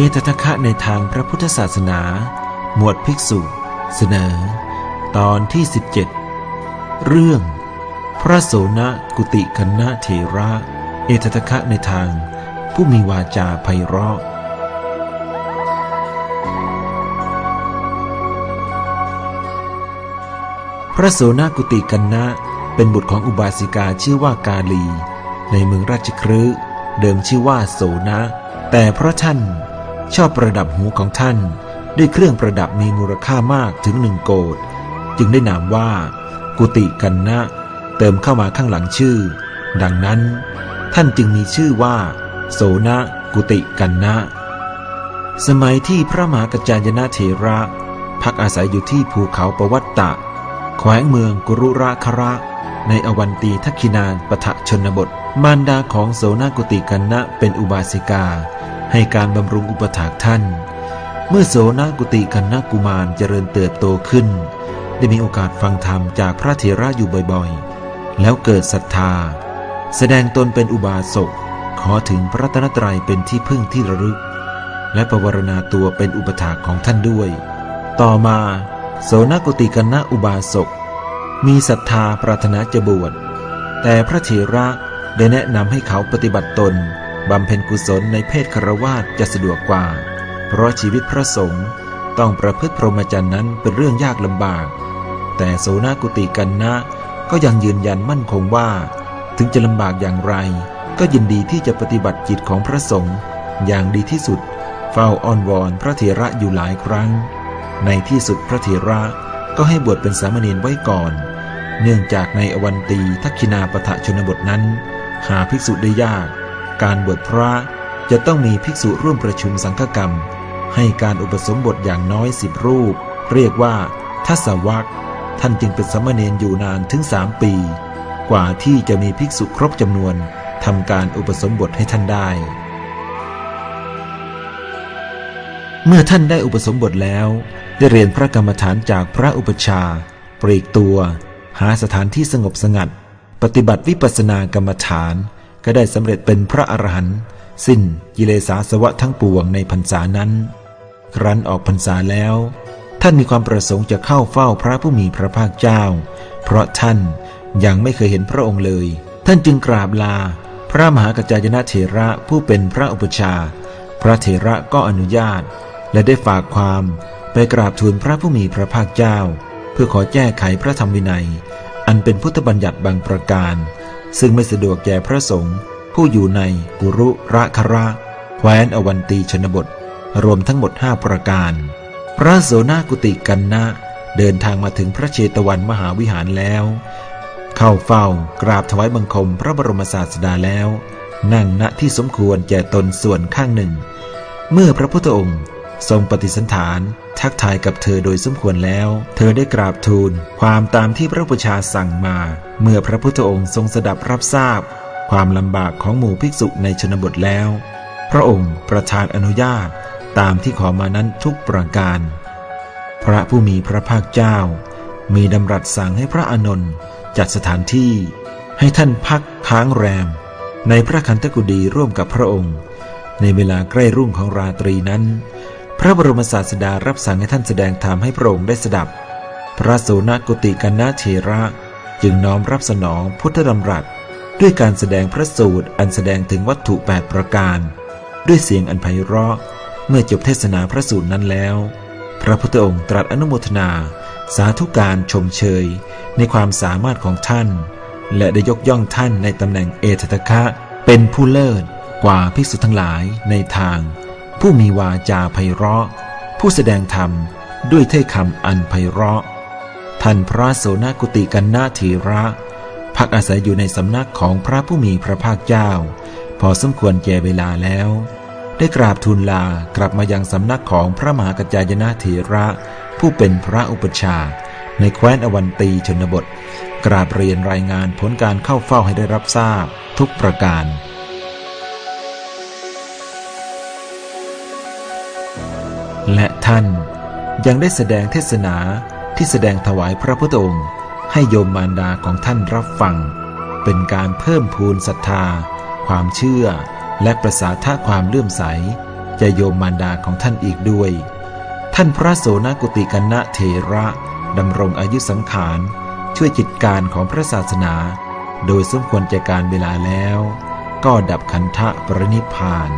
เอตทะคะในทางพระพุทธศาสนา หมวดภิกษุ เสนอ ตอนที่ 17 เรื่อง พระโสนกุติคณะเถระ เอตทะคะในทาง ผู้มีวาจาไพเราะพระโสนกุติกันนะเป็นบุตรของอุบาสิกาชื่อว่ากาลี ในเมืองราชครืเดิมชื่อว่าโสนะ แต่เพราะท่าน ชอบประดับหูของท่าน ด้วยเครื่องประดับมีมูลค่ามากถึงหนึ่งโกดจึงได้นามว่า กุติกันนะ เติมเข้ามาข้างหลังชื่อ ดังนั้น ท่านจึงมีชื่อว่า โสนะกุติกันนะ สมัยที่พระมหากัจจายนะเถระ พักอาศัยอยู่ที่ภูเขาปวัตตะแขวงเมืองกุรุราคระ ในอวันตีทักขินานปะทะชนบท มารดาของโสนากุติกันนะเป็นอุบาสิกา ให้การบำรุงอุปถากท่าน เมื่อโสนากุติกันนกุมารเจริญเติบโตขึ้น ได้มีโอกาสฟังธรรมจากพระเถระอยู่บ่อยๆ แล้วเกิดศรัทธา แสดงตนเป็นอุบาสกขอถึงพระรัตนตรัยเป็นที่พึ่งที่ระลึก และประวรณาตัวเป็นอุปถากของท่านด้วย ต่อมาโสนกุติกันนะอุบาสก มีศรัทธาปรารถนาจะบวชแต่พระเถระได้แนะนำให้เขาปฏิบัติตน บำเพ็ญกุศลในเพศคารวาสจะสะดวกกว่า เพราะชีวิตพระสงฆ์ต้องประพฤติพรหมจรรย์นั้นเป็นเรื่องยากลำบาก แต่โสนกุติกันนะ ก็ยังยืนยันมั่นคงว่า ถึงจะลำบากอย่างไร ก็ยินดีที่จะปฏิบัติจิตของพระสงฆ์อย่างดีที่สุด เฝ้าอ้อนวอนพระเถระอยู่หลายครั้ง ในที่สุดพระเถระก็ให้บวชเป็นสามเณรไว้ก่อน เนื่องจากในอวันตีทักขินาปะทะชนบทนั้น หาภิกษุได้ยาก การบวชพระจะต้องมีภิกษุร่วมประชุมสังฆกรรม ให้การอุปสมบทอย่างน้อยสิบรูป เรียกว่าทัศวักท่านจึงเป็นสมเณรอยู่นานถึงสามปี กว่าที่จะมีภิกษุครบจำนวนทำการอุปสมบทให้ท่านได้ เมื่อท่านได้อุปสมบทแล้ว ได้เรียนพระกรรมฐานจากพระอุปชาปลีกตัว หาสถานที่สงบสงัด ปฏิบัติวิปัสสนากรรมฐาน ก็ได้สำเร็จเป็นพระอรหันต์สิ้นกิเลสาสวะทั้งปวงในพรรษานั้น ครั้นออกพรรษาแล้ว ท่านมีความประสงค์จะเข้าเฝ้าพระผู้มีพระภาคเจ้า เพราะท่านยังไม่เคยเห็นพระองค์เลย ท่านจึงกราบลา พระมหากัจจายนะเถระผู้เป็นพระอุปชา พระเถระก็อนุญาต และได้ฝากความไปกราบทูลพระผู้มีพระภาคเจ้า เพื่อขอแก้ไขพระธรรมวินัย อันเป็นพุทธบัญญัติบางประการ ซึ่งไม่สะดวกแก่พระสงฆ์ผู้อยู่ในกุรุระคระแคว้นอวันตีชนบท รวมทั้งหมดห้าประการ พระโสนากุติกันนะเดินทางมาถึงพระเชตวันมหาวิหารแล้ว เข้าเฝ้ากราบถวายบังคมพระบรมศาสดาแล้ว นั่งณที่สมควรแก่ตนส่วนข้างหนึ่ง เมื่อพระพุทธองค์ ทรงปฏิสันฐาน ทักทายกับเธอโดยสมควรแล้ว เธอได้กราบทูล ความตามที่พระพุชาสั่งมา เมื่อพระพุทธองค์ทรงสดับรับทราบ ความลำบากของหมู่ภิกษุในชนบทแล้ว พระองค์ประทานอนุญาตตามที่ขอมานั้นทุกประการ พระผู้มีพระภาคเจ้า มีดำรัสสั่งให้พระอานนท์จัดสถานที่ให้ท่านพักค้างแรม ในพระคันธกุฎีร่วมกับพระองค์ ในเวลาใกล้รุ่งของราตรีนั้น พระบรมศาสดารับสั่งให้ท่านแสดงธรรมให้พระองค์ได้สดับ พระโสนกุติกันนาเทระจึงน้อมรับสนองพุทธดำรัส ด้วยการแสดงพระสูตรอันแสดงถึงวัตถุแปดประการ ด้วยเสียงอันไพเราะ เมื่อจบเทศนาพระสูตรนั้นแล้ว พระพุทธองค์ตรัสอนุโมทนา สาธุการชมเชย ในความสามารถของท่าน และได้ยกย่องท่านในตำแหน่งเอตตะคะ เป็นผู้เลิศกว่าภิกษุทั้งหลายในทาง ผู้มีวาจาไพเราะ ผู้แสดงธรรมด้วยถ้อยคำอันไพเราะ ท่านพระโสนกุติกันนาเถระ พักอาศัยอยู่ในสำนักของพระผู้มีพระภาคเจ้า พอสมควรแก่เวลาแล้ว ได้กราบทูลลากลับมายังสำนักของพระมหากัจจายนะเถระ ผู้เป็นพระอุปชาในแคว้นอวันตีชนบท กราบเรียนรายงานผลการเข้าเฝ้าให้ได้รับทราบทุกประการ และท่านยังได้แสดงเทศนาที่แสดงถวายพระพุทธองค์ ให้โยมมารดาของท่านรับฟัง เป็นการเพิ่มพูนศรัทธา ความเชื่อ และประสาทะความเลื่อมใสจะโยมมารดาของท่านอีกด้วย ท่านพระโสนกุติกันนะเถระดำรงอายุสังขารช่วยกิจการของพระศาสนา โดยสมควรแก่การเวลาแล้ว ก็ดับขันธะปรินิพาน